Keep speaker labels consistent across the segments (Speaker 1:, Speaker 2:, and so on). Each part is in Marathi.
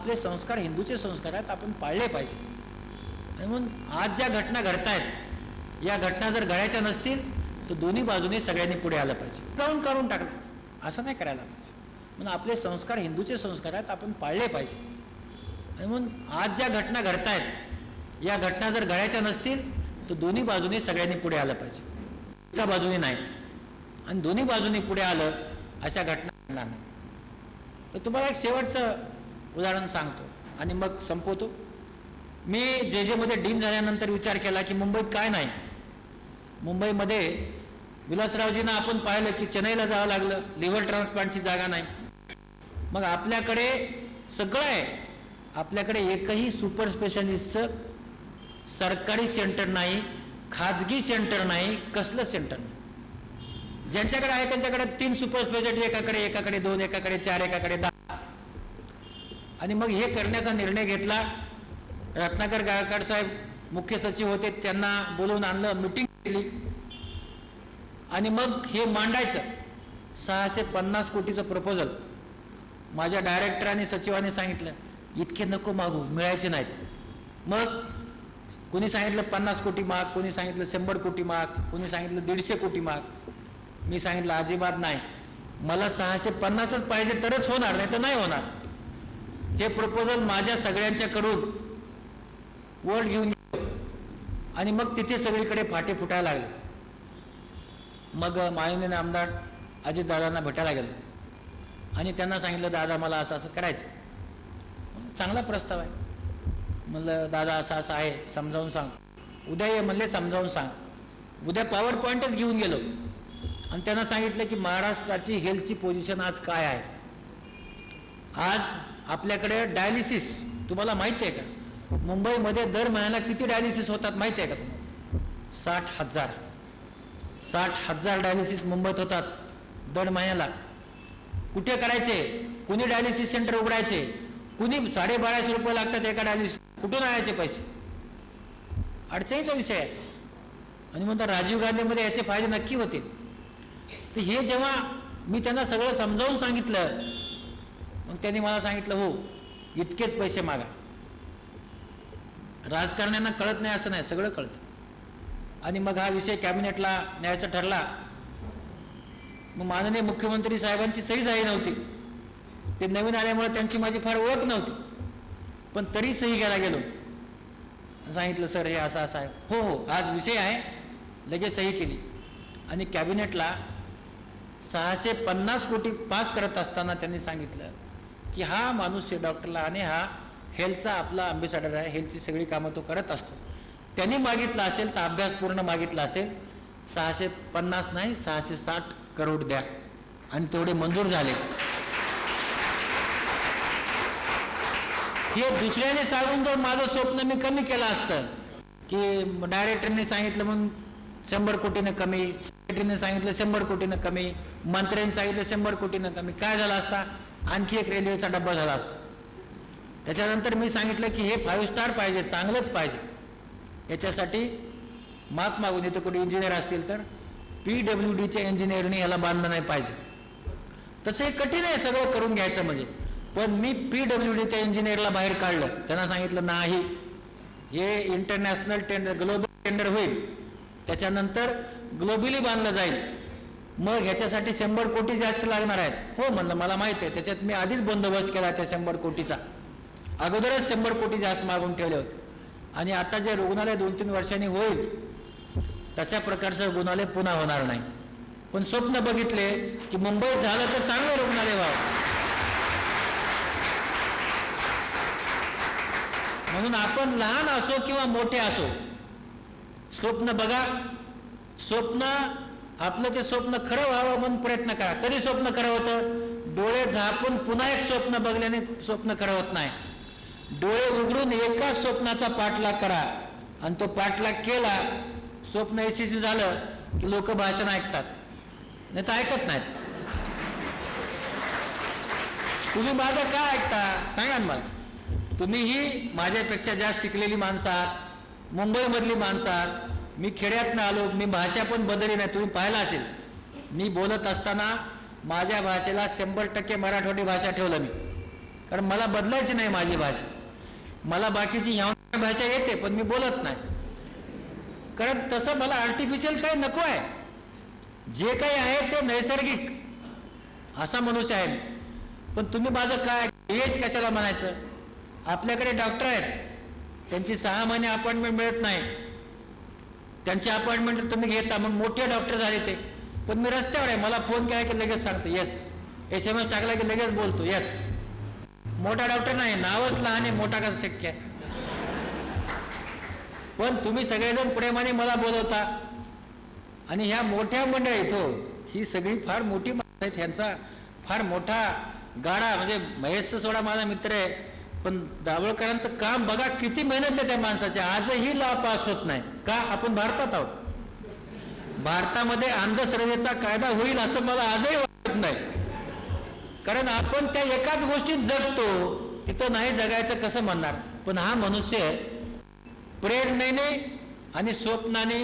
Speaker 1: आपले संस्कार हिंदूचे संस्कार आहेत आपण पाळले पाहिजे. म्हणून आज ज्या घटना घडतायत या घटना जर घडायच्या नसतील तर दोन्ही बाजूने सगळ्यांनी पुढे आलं पाहिजे. काढून काढून टाकलं. असं नाही करायला पाहिजे. म्हणून आपले संस्कार हिंदूचे संस्कार आहेत आपण पाळले पाहिजे. म्हणून आज ज्या घटना घडतायत या घटना जर घडायच्या नसतील तर दोन्ही बाजूने सगळ्यांनी पुढे आलं पाहिजे. एका बाजूने नाही. आणि दोन्ही बाजूने पुढे आलं अशा घटना घडणार नाही. तर तुम्हाला एक शेवटचं उदाहरण सांगतो. आणि मग संपवतो. मी जे जेमध्ये डीन झाल्यानंतर विचार केला की मुंबईत काय नाही. मुंबईमध्ये विलासरावजींना आपण पाहिलं की चेन्नईला जावं लागलं. लिव्हर ट्रान्सप्लांटची जागा नाही. मग आपल्याकडे सगळं आहे. आपल्याकडे एकही सुपर स्पेशालिस्टचं सरकारी सेंटर नाही खाजगी सेंटर नाही कसलं सेंटर नाही. ज्यांच्याकडे आहे त्यांच्याकडे तीन सुपर स्पेशालिटी एकाकडे एकाकडे दोन एकाकडे चार एकाकडे दहा. आणि मग हे करण्याचा निर्णय घेतला. रत्नाकर गायकवाड साहेब मुख्य सचिव होते त्यांना बोलवून आणलं मिटिंग केली आणि मग हे मांडायचं. सहाशे पन्नास कोटीचं प्रपोजल माझ्या डायरेक्टर आणि सचिवाने सांगितलं इतके नको मागू मिळायचे नाहीत. मग कोणी सांगितलं पन्नास कोटी माग. कोणी सांगितलं शंभर कोटी माग. कोणी सांगितलं दीडशे कोटी माग. मी सांगितलं अजिबात नाही. मला सहाशे पन्नासच पाहिजे तरच होणार नाही तर नाही होणार. हे प्रपोजल माझ्या सगळ्यांच्याकडून वर्ड घेऊन गेलो आणि मग तिथे सगळीकडे फाटे फुटायला लागले. मग माननीय आमदार अजितदादांना भेटायला गेलो. आणि त्यांना सांगितलं दादा मला असं असं करायचं चांगला प्रस्ताव आहे. म्हणलं दादा असं असं आहे समजावून सांग. उद्या ये म्हणले समजावून सांग. उद्या पॉवर पॉईंटच घेऊन गेलो. आणि त्यांना सांगितलं की महाराष्ट्राची हेल्थची पोझिशन आज काय आहे? आज आपल्याकडे डायलिसिस तुम्हाला माहिती आहे का? मुंबईमध्ये दर महिन्याला किती डायलिसिस होतात माहिती आहे का तुम्हाला? साठ हजार. साठ हजार डायलिसिस मुंबईत होतात दर महिन्याला. कुठे करायचे? कुणी डायलिसिस सेंटर उघडायचे? कुणी साडेबाराशे रुपये लागतात एका डायलिसिस कुठून आणायचे पैसे? अडचणीचा विषय आहे. आणि म्हणतात राजीव गांधीमध्ये याचे फायदे नक्की होतील. तर हे जेव्हा मी त्यांना सगळं समजावून सांगितलं मग त्यांनी मला सांगितलं हो इतकेच पैसे मागा. राजकारण्यांना कळत नाही असं नाही सगळं कळतं. आणि मग हा विषय कॅबिनेटला न्यायचा ठरला. मग माननीय मुख्यमंत्री साहेबांची सही झाली नव्हती. ते नवीन आल्यामुळे त्यांची माझी फार ओळख नव्हती. पण तरी सही घ्यायला गेलो. सांगितलं सर हे असं असं आहे. हो हो आज विषय आहे. लगेच सही केली. आणि कॅबिनेटला सहाशे पन्नास कोटी पास करत असताना त्यांनी सांगितलं की हा माणूस डॉक्टरला आणि हा हेल्थचा आपला अम्बेसॅडर आहे हेल्थची सगळी कामं तो करत असतो. त्यांनी मागितलं असेल तर अभ्यास पूर्ण मागितला असेल सहाशे पन्नास नाही सहाशे साठ करोड द्या. आणि तेवढे मंजूर झाले. हे दुसऱ्याने सांगून जर माझं स्वप्न मी कमी केलं असतं की डायरेक्टरने सांगितलं म्हणून शंभर कोटीनं कमी सेक्रेटरीने सांगितलं शंभर कोटीनं कमी मंत्र्यांनी सांगितलं शंभर कोटीनं कमी काय झालं असता? आणखी एक रेल्वेचा डब्बा झाला असता. त्याच्यानंतर मी सांगितलं की हे फाईव्ह स्टार पाहिजे चांगलंच पाहिजे. याच्यासाठी मात मागून इथं कुठे इंजिनियर असतील तर पी डब्ल्यू डीच्या इंजिनियरने याला बांधलं नाही पाहिजे. तसं हे कठीण आहे सगळं करून घ्यायचं म्हणजे. पण मी पी डब्ल्यू डीच्या इंजिनियरला बाहेर काढलं. त्यांना सांगितलं नाही हे इंटरनॅशनल टेंडर ग्लोबल टेंडर होईल. त्याच्यानंतर ग्लोबली बांधलं जाईल. मग ह्याच्यासाठी शंभर कोटी जास्त लागणार आहेत. हो म्हणलं मला माहिती आहे. त्याच्यात मी आधीच बंदोबस्त केला त्या शंभर कोटीचा. अगोदरच शंभर कोटी जास्त मागून ठेवले होते. आणि आता जे रुग्णालय दोन तीन वर्षांनी होईल तशा प्रकारचं रुग्णालय पुन्हा होणार नाही. पण स्वप्न बघितले की मुंबईत झालं तर चांगलं रुग्णालय व्हावं. म्हणून आपण लहान असो किंवा मोठे असो स्वप्न बघा. स्वप्न आपलं ते स्वप्न खरं व्हावं म्हणून प्रयत्न करा. कधी स्वप्न खरं होतं? डोळे झापून पुन्हा एक स्वप्न बघल्याने स्वप्न खरं होत नाही. डोळे उघडून एकाच स्वप्नाचा पाठलाग करा. आणि तो पाठलाग केला स्वप्न यशस्वी झालं की लोक भाषण ऐकतात. नाही तर ऐकत नाहीत. तुम्ही माझं काय ऐकता? सांगा ना मला. तुम्हीही माझ्यापेक्षा जास्त शिकलेली माणसं आहात. मुंबईमधली माणसं आहात. मी खेड्यातनं आलो मी भाषा पण बदलली नाही तुम्ही पाहिला असेल. मी बोलत असताना माझ्या भाषेला शंभर टक्के मराठवाडी भाषा ठेवलं मी. कारण मला बदलायची नाही माझी भाषा. मला बाकीची ह्या भाषा येते पण मी बोलत नाही. कारण तसं मला आर्टिफिशियल काही नको आहे. जे काही आहे ते नैसर्गिक. असा मनुष्य आहे मी. पण तुम्ही माझं काय यश कशाला म्हणायचं? आपल्याकडे डॉक्टर आहेत. त्यांची सहा महिने अपॉइंटमेंट मिळत नाही. त्यांची अपॉइंटमेंट तुम्ही घेता मग मोठे डॉक्टर झाले ते. पण मी रस्त्यावर आहे मला फोन केला की लगेच सांगतो येस एस एम एस टाकला की लगेच बोलतो येस मोठा डॉक्टर नाही नावच लहान आहे मोठा कसं शक्य आहे? पण तुम्ही सगळेजण प्रेमाने मला बोलवता. आणि ह्या मोठ्या मंडळीत हो ही सगळी फार मोठी माणसं आहेत ह्यांचा फार मोठा गाडा म्हणजे महेशचा सोडा माझा मित्र आहे. पण दाभोळकरांचं काम बघा किती मेहनत आहे त्या माणसाची. आजही लॉ पास होत नाही. का? आपण भारतात आहोत. भारतामध्ये अंधश्रद्धेचा कायदा होईल असं मला आजही वाटत नाही. कारण आपण त्या एकाच गोष्टीत जगतो तिथं नाही जगायचं कसं म्हणणार? पण हा मनुष्य प्रेरणेने आणि स्वप्नाने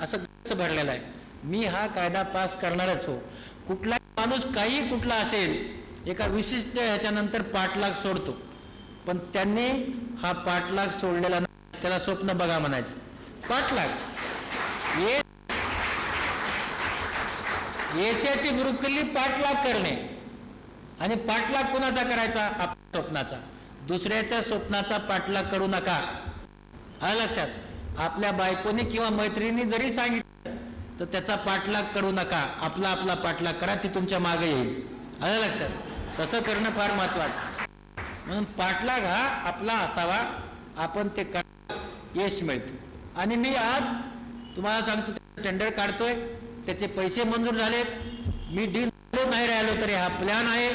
Speaker 1: असं गच्च भरलेला आहे. मी हा कायदा पास करणारच हो. कुठला माणूस काही कुठला असेल एका विशिष्ट ह्याच्यानंतर पाठलाग सोडतो. पण त्यांनी हा पाठलाग सोडलेला नाही. त्याला स्वप्न बघा म्हणायचं. पाठलाग. ये येशाची गुरुकिल्ली पाठलाग करणे. आणि पाठलाग कुणाचा करायचा? आपल्या स्वप्नाचा. दुसऱ्याच्या स्वप्नाचा पाठलाग करू नका. हा लक्षात. आपल्या बायकोने किंवा मैत्रिणी जरी सांगितलं तर त्याचा पाठलाग करू नका. आपला आपला पाठलाग करा ती तुमच्या मागे येईल. आलं लक्षात. तसं करणं फार महत्वाचं. म्हणून पाठलाग हा आपला असावा. आपण ते करा यश मिळते. आणि मी आज तुम्हाला सांगतो टेंडर काढतोय. त्याचे पैसे मंजूर झालेत मी डील नाही राहिलो तरी हा प्लॅन आहे.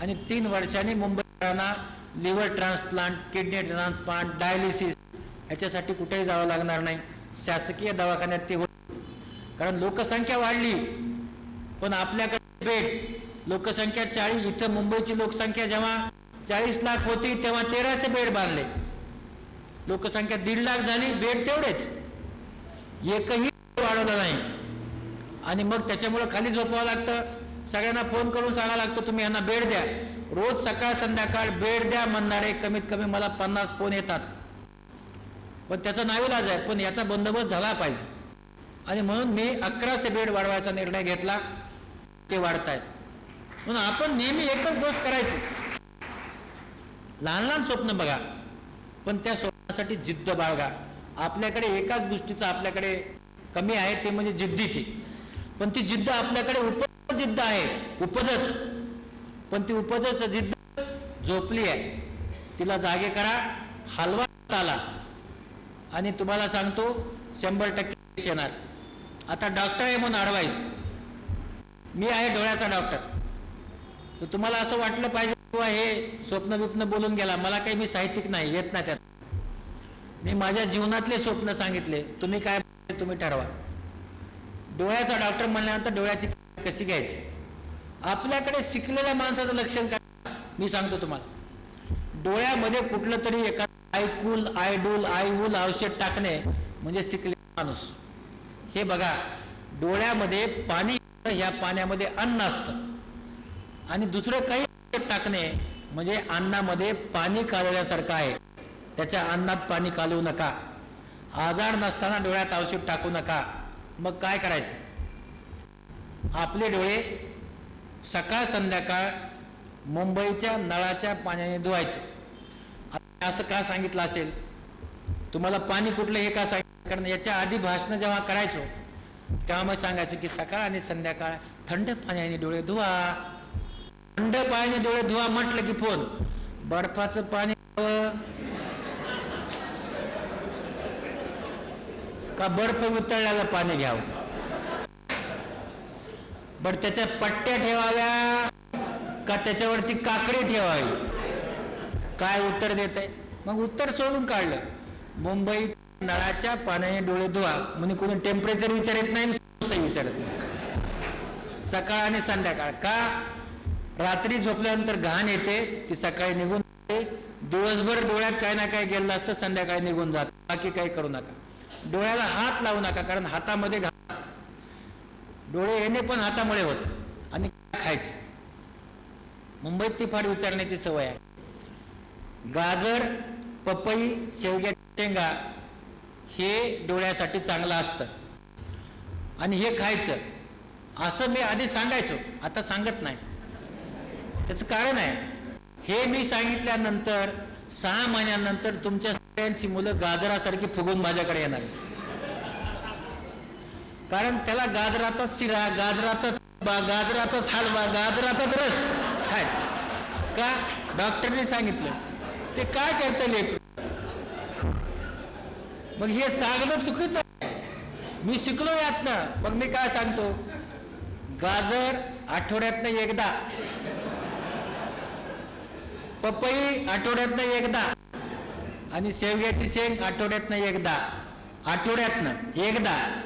Speaker 1: आणि तीन वर्षांनी मुंबईकरांना liver transplant kidney transplant dialysis याच्यासाठी कुठेही जावं लागणार नाही. शासकीय दवाखान्यात ते होईल. कारण लोकसंख्या वाढली. पण आपल्याकडे बेड लोकसंख्या चाळीस इथं मुंबईची लोकसंख्या जेव्हा चाळीस लाख होती तेव्हा तेराशे बेड बांधले. लोकसंख्या दीड लाख झाली बेड तेवढेच. एकही वाढवलं नाही. आणि मग त्याच्यामुळं खाली झोपावं लागतं. सगळ्यांना फोन करून सांगावं लागतं तुम्ही यांना बेड द्या. रोज सकाळ संध्याकाळ बेड द्या म्हणणारे कमीत कमी मला पन्नास फोन येतात. पण त्याचा नाविलाज आहे पण याचा बंदोबस्त झाला पाहिजे. आणि म्हणून मी अकराशे बेड वाढवायचा निर्णय घेतला ते वाढतायत. म्हणून आपण नेहमी एकच गोष्ट करायची. लहान लहान स्वप्न बघा. पण त्या स्वप्नासाठी जिद्द बाळगा. आपल्याकडे एकाच गोष्टीचं आपल्याकडे कमी आहे ते म्हणजे जिद्दीची. पण ती जिद्द आपल्याकडे उपजत जिद्द आहे. उपजत. पण ती उपजत जिद्द झोपली आहे. तिला जागे करा. हलवा आला आणि तुम्हाला सांगतो शंभर टक्के येणार. आता डॉक्टर आहे म्हणून ॲडवाईस मी आहे डोळ्याचा डॉक्टर तर तुम्हाला असं वाटलं पाहिजे किंवा हे स्वप्न बिप्न बोलून गेला मला काही मी साहित्यिक नाही येत नाही त्यात. मी माझ्या जीवनातले स्वप्न सांगितले तुम्ही काय तुम्ही ठरवा. डोळ्याचा डॉक्टर म्हणल्यानंतर डोळ्याची कशी घ्यायची? आपल्याकडे शिकलेल्या माणसाचं लक्षण काय? मी सांगतो तुम्हाला. डोळ्यामध्ये कुठलं तरी एका आयकूल आयडूल आयवूल औषध टाकणे म्हणजे शिकले माणूस. हे बघा डोळ्यामध्ये पाणी ह्या पाण्यामध्ये अन्न असतं. आणि दुसरं काही टाकणे म्हणजे अन्नामध्ये पाणी कालवल्यासारखं आहे. त्याच्या अन्नात पाणी कालवू नका. आजार नसताना डोळ्यात औषध टाकू नका. मग काय करायचं? आपले डोळे सकाळ संध्याकाळ मुंबईच्या नळाच्या पाण्याने धुवायचे. असं का सांगितलं असेल? तुम्हाला पाणी कुठलं हे का सांगितलं? कारण याच्या आधी भाषणं जेव्हा करायचो तेव्हा मग सांगायचं की सकाळ आणि संध्याकाळ थंड पाण्याने डोळे धुवा. थंड पाण्याने डोळे धुवा म्हटलं की फोन. बर्फाचं पाणी का बर्फ उतळल्याला पाणी घ्यावं? बर त्याच्या पट्ट्या ठेवाव्या का त्याच्यावरती काकडी ठेवावी? काय उत्तर देत आहे मग उत्तर सोडून काढलं. मुंबईत नळाच्या पाण्याने डोळे धुवा. म्हणजे कोणी टेम्परेचर विचारत नाही विचारत नाही. सकाळ आणि संध्याकाळ. का? रात्री झोपल्यानंतर घाण येते ती सकाळी निघून जाते. दिवसभर डोळ्यात काय ना काय गेलं असतं संध्याकाळी निघून जात. बाकी काही करू नका. डोळ्याला हात लावू नका कारण हातामध्ये घाण असते. डोळे येणे पण हातामुळे होत. आणि खायचं. मुंबईत ती फार विचारण्याची सवय आहे. गाजर पपई शेवग्या शेंगा हे डोळ्यासाठी चांगलं असतं. आणि हे खायचं. असं मी आधी सांगायचो. आता सांगत नाही. त्याचं कारण आहे. हे मी सांगितल्यानंतर सहा महिन्यानंतर तुमच्या सगळ्यांची मुलं गाजरासारखी फुगून माझ्याकडे येणार कारण त्याला गाजराचा शिरा गाजराचा गाजराचाच हलवा गाजराचाच रस काय? का? डॉक्टरने सांगितलं. ते काय करतं लेकरू? मग हे सांगणं चुकीचं आहे. मी शिकलो यातनं. मग मी काय सांगतो? गाजर आठवड्यातनं एकदा पपई आठवड्यातनं एकदा आणि शेवग्याची शेंग आठवड्यातनं एकदा. आठवड्यातनं एकदा.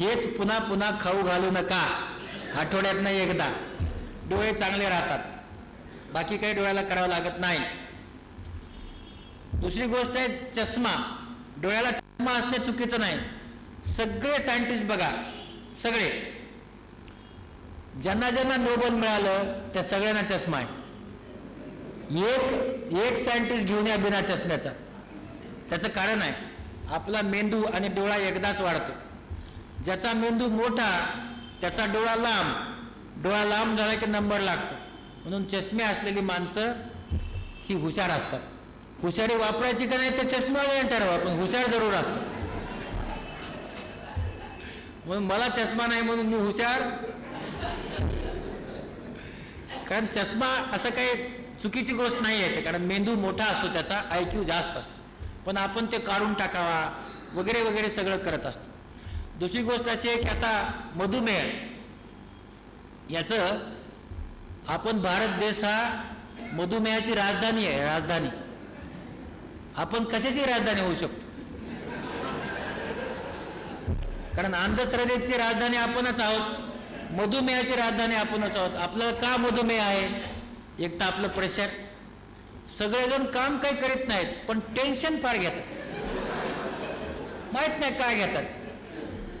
Speaker 1: हेच पुन्हा पुन्हा खाऊ घालू नका. आठवड्यातनं एकदा. डोळे चांगले राहतात. बाकी काही डोळ्याला करावं लागत नाही. दुसरी गोष्ट आहे चष्मा. डोळ्याला चष्मा असणे चुकीचं नाही. सगळे सायंटिस्ट बघा. सगळे. ज्यांना ज्यांना नोबल मिळालं त्या सगळ्यांना चष्मा आहे. एक एक सायंटिस्ट घेऊन या बिना चष्म्याचा. त्याचं कारण आहे आपला मेंदू आणि डोळा एकदाच वाढतो. ज्याचा मेंदू मोठा त्याचा डोळा लांब. डोळा लांब झाला की नंबर लागतो. म्हणून चष्मे असलेली माणसं ही हुशार असतात. हुशारी वापरायची का नाही ते चष्म्यावर ठरवा पण हुशार जरूर असतात. म्हणून मला चष्मा नाही म्हणून मी हुशार. कारण चष्मा असं काही चुकीची गोष्ट नाही आहे ते कारण मेंदू मोठा असतो त्याचा आय क्यू जास्त असतो. पण आपण ते काढून टाकावा वगैरे वगैरे सगळं करत असतो. दुसरी गोष्ट अशी आहे की आता मधुमेह याचं आपण भारत देश हा मधुमेहाची राजधानी आहे राजधानी. आपण कशाची राजधानी होऊ शकतो? कारण आंध्रप्रदेशची राजधानी आपणच आहोत मधुमेहाची राजधानी आपणच आहोत. आपल्याला का मधुमेह आहे? एक तर आपलं प्रेशर सगळेजण काम काही करीत नाहीत पण टेन्शन फार घेतात. माहीत नाही काय घेतात.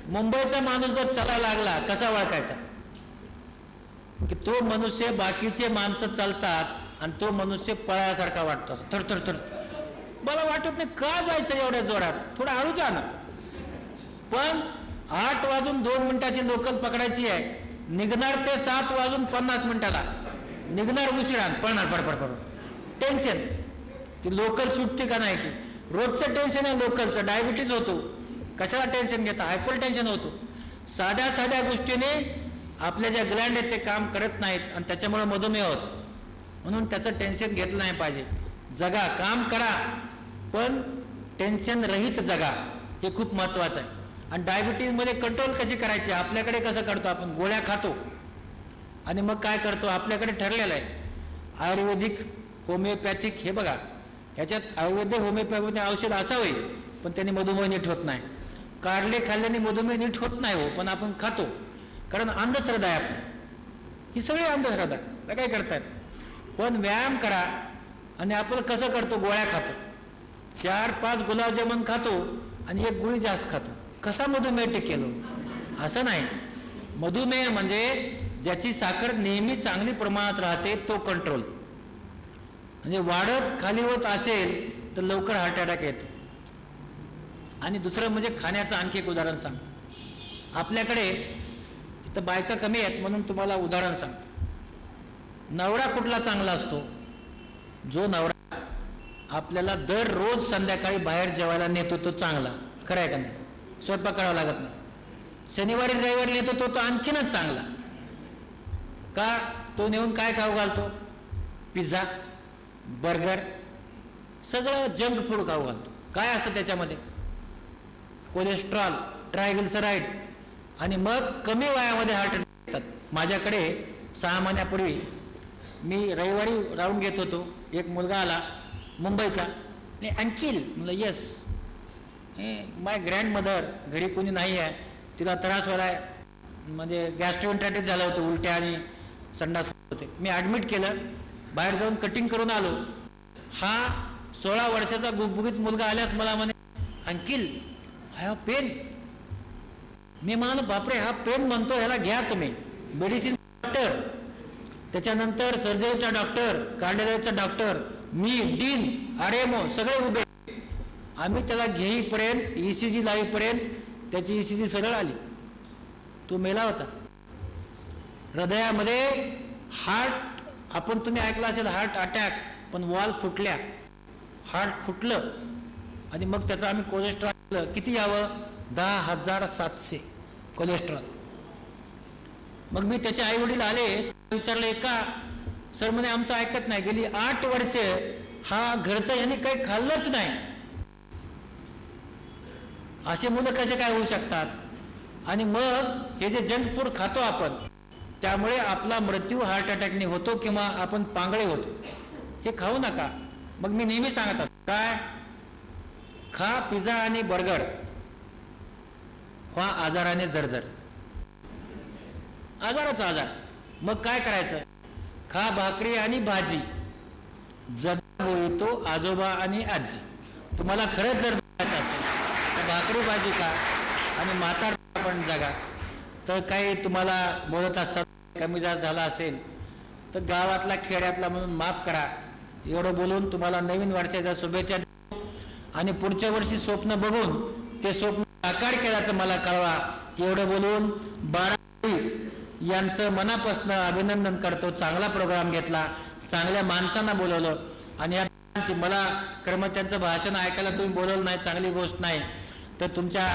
Speaker 1: मुंबईचा माणूस जर चला लागला कसा ओळखायचा? की तो मनुष्य बाकीचे माणसं चालतात आणि तो मनुष्य पळायासारखा वाटतो असं थर थर थर. मला वाटत नाही का जायचं एवढ्या जोरात? थोडं हळू जा ना. पण आठ वाजून दोन मिनिटाची लोकल पकडायची आहे. निघणार ते सात वाजून पन्नास मिनिटाला. निघणार उशिरा पळणार पडपड पड टेन्शन ती लोकल सुटते का नाही की रोजचं टेन्शन आहे लोकलचं डायबिटीज होतो. कशाला टेन्शन घेता? हायपर टेन्शन होतो. साध्या साध्या गोष्टीने आपल्या ज्या ग्लँड आहेत ते काम करत नाहीत आणि त्याच्यामुळे मधुमेह होतो. म्हणून त्याचं टेन्शन घेतलं नाही पाहिजे. जगा काम करा. पण टेन्शन रहित जगा. हे खूप महत्त्वाचं आहे. आणि डायबिटीजमध्ये कंट्रोल कशी करायची? आपल्याकडे कसं करतो? आपण गोळ्या खातो. आणि मग काय करतो? आपल्याकडे ठरलेलं आहे. आयुर्वेदिक होमिओपॅथिक हे बघा. ह्याच्यात आयुर्वेदिक होमिओपॅथिक औषध असावे पण त्यांनी मधुमेह नीट होत नाही. कारले खाल्ल्याने मधुमेह नीट होत नाही हो पण आपण खातो. कारण अंधश्रद्धा आहे आपली. ही सगळी अंधश्रद्धा त्या काय करतात? पण व्यायाम करा आणि आपण कसं करतो? गोळ्या खातो. चार पाच गुलाबजामुन खातो आणि एक गुळी जास्त खातो. कसा मधुमेह टिकेलो हो? असं नाही. मधुमेह म्हणजे ज्याची साखर नेहमी चांगली प्रमाणात राहते तो कंट्रोल म्हणजे वाढत खाली होत असेल तर लवकर हार्ट अटॅक येतो. आणि दुसरं म्हणजे खाण्याचं आणखी एक उदाहरण सांग. आपल्याकडे इथं बायका कमी आहेत म्हणून तुम्हाला उदाहरण सांग. नवरा कुठला चांगला असतो? जो नवरा आपल्याला दररोज संध्याकाळी बाहेर जेवायला नेतो तो चांगला. खरं आहे का नाही? स्वयंपाक करावा लागत नाही. शनिवारी रविवारी नेतो तो तो आणखीनच चांगला. का? तो नेऊन काय खाऊ घालतो? पिझ्झा बर्गर सगळं जंक फूड खाऊ घालतो. काय असतं त्याच्यामध्ये? कोलेस्ट्रॉल ट्रायग्लिसराईड आणि मग कमी वयामध्ये हार्ट अटॅक येतात. माझ्याकडे सहा महिन्यापूर्वी मी रविवारी राऊंड घेत होतो. एक मुलगा आला मुंबईचा आणि अंकिल म्हणलं येस माय ग्रँड मदर घरी कोणी नाही आहे तिला त्रास व्हायला म्हणजे गॅस्ट्रोएंट्रायटिस झालं होतं उलट्या आणि संडास होते. मी ॲडमिट केलं. बाहेर जाऊन कटिंग करून आलो. हा सोळा वर्षाचा गुबगुबीत मुलगा आल्यास मला म्हणे अंकिल आय हॅव पेन मी म्हणालो बापरे हा पेन म्हणतो ह्याला घ्या तुम्ही. मेडिसिन डॉक्टर त्याच्यानंतर सर्जरीचा डॉक्टर कार्डिओलॉजीचा डॉक्टर मी डीन आरेमो सगळे उभे. आम्ही त्याला घेईपर्यंत ई सी जी लाईपर्यंत त्याची ई सी जी सरळ आली. तो मेला होता. हृदयामध्ये हार्ट आपण तुम्ही ऐकलं असेल हार्ट अटॅक पण वॉल फुटल्या. हार्ट फुटलं आणि मग त्याचं आम्ही कोलेस्ट्रॉल किती यावं? दहा हजार सातशे कोलेस्ट्रॉल मग मी त्याचे आई वडील आले विचारले का सर म्हणे आमचं ऐकत नाही. गेली आठ वर्षे हा घरचा यांनी काही खाल्लंच नाही. असे मुलं कसे काय होऊ शकतात? आणि मग हे जे जंक फूड खातो आपण त्यामुळे आपला मृत्यू हार्ट अटॅकने होतो किंवा आपण पांगळे होतो. हे खाऊ नका. मग मी नेहमी सांगत असतो. काय? खा पिझ्झा आणि बर्गर. हा आजाराने जर्जर. आजाराचा आजार. मग काय करायचं? खा भाकरी आणि भाजी. जगा होईतो आजोबा आणि आजी. तुम्हाला खरंच जर जगायचं असेल तर भाकरी भाजी का आणि म्हातार पण जगा. तर काही तुम्हाला बोलत असतात कमी जास्त झाला असेल तर गावातला खेड्यातला म्हणून माफ करा. एवढं बोलून तुम्हाला नवीन वर्षाच्या शुभेच्छा आणि पुढच्या वर्षी स्वप्न बघून ते स्वप्न साकार केल्याचं मला कळवा. एवढं बोलून बारा यांचं मनापासून अभिनंदन करतो. चांगला प्रोग्राम घेतला. चांगल्या माणसांना बोलवलं. आणि या मला कर्मचाऱ्यांचं भाषण ऐकायला तुम्ही बोलवलं नाही चांगली गोष्ट नाही. तर तुमच्या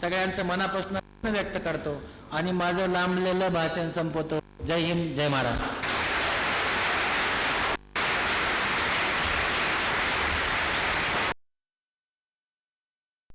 Speaker 1: सगळ्यांचं मनापासून व्यक्त करतो. आणि माझं लांबलेलं भाषण संपवतो. जय हिंद जय महाराष्ट्र.